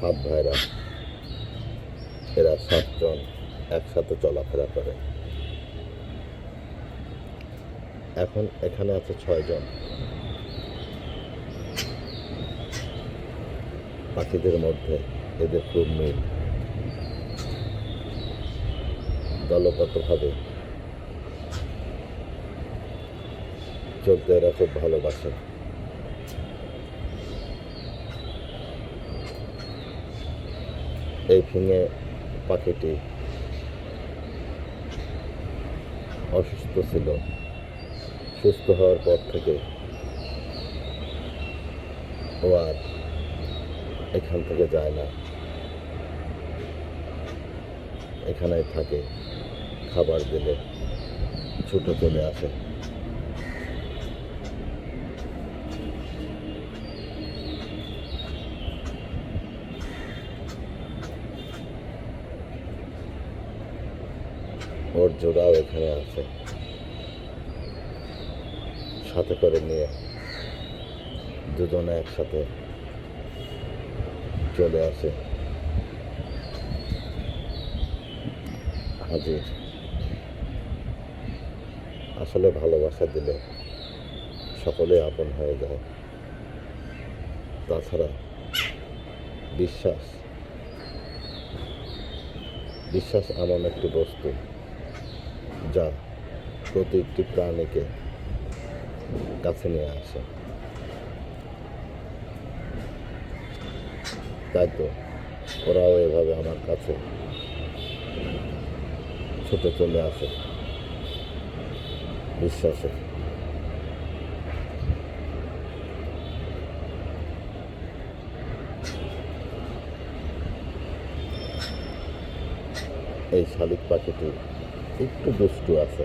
সাত ভাইরা, এরা সাতজন একসাথে চলাফেরা করে। এখন এখানে আছে ছয়জন। পাখিদের মধ্যে এদের খুব মিল। দলগতভাবে চলতে এরা খুব ভালোবাসে। এই ফিঙে পাখিটি অসুস্থ ছিল। সুস্থ হওয়ার পর থেকে ও আর এখান থেকে যায় না। এখানেই থাকে, খাবার দিলে ছুটে চলে আসে। ওর জোড়াও এখানে আছে। সাথে করে নিয়ে দুজনে একসাথে চলে আসে। হাজির। আসলে ভালোবাসা দিলে সকলে আপন হয়ে যায়। তাছাড়া বিশ্বাস বিশ্বাস এমন একটি বস্তু যা প্রতিটি প্রাণীকে কাছে নিয়ে আসে। তাই তো ওরাও এভাবে আমার কাছে ছুটে চলে আসে। বিশ্বাসে এই শালিক পাখিটি একটু দুষ্টু আছে।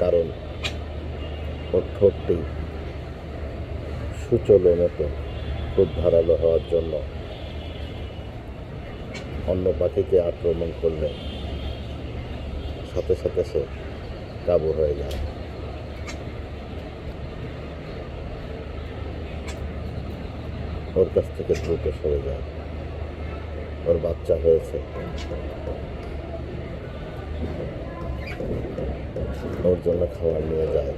কারণ ওর ঠোঁটটি সুচলের মতো খুব ধারালো হওয়ার জন্য অন্য পাখিকে আক্রমণ করলে সাথে সাথে সে কাবু হয়ে যায়। ওর কাছ থেকে দ্রুত সরে যায়। ওর বাচ্চা হয়েছে। ওর জন্য খাবার নিয়ে যায়।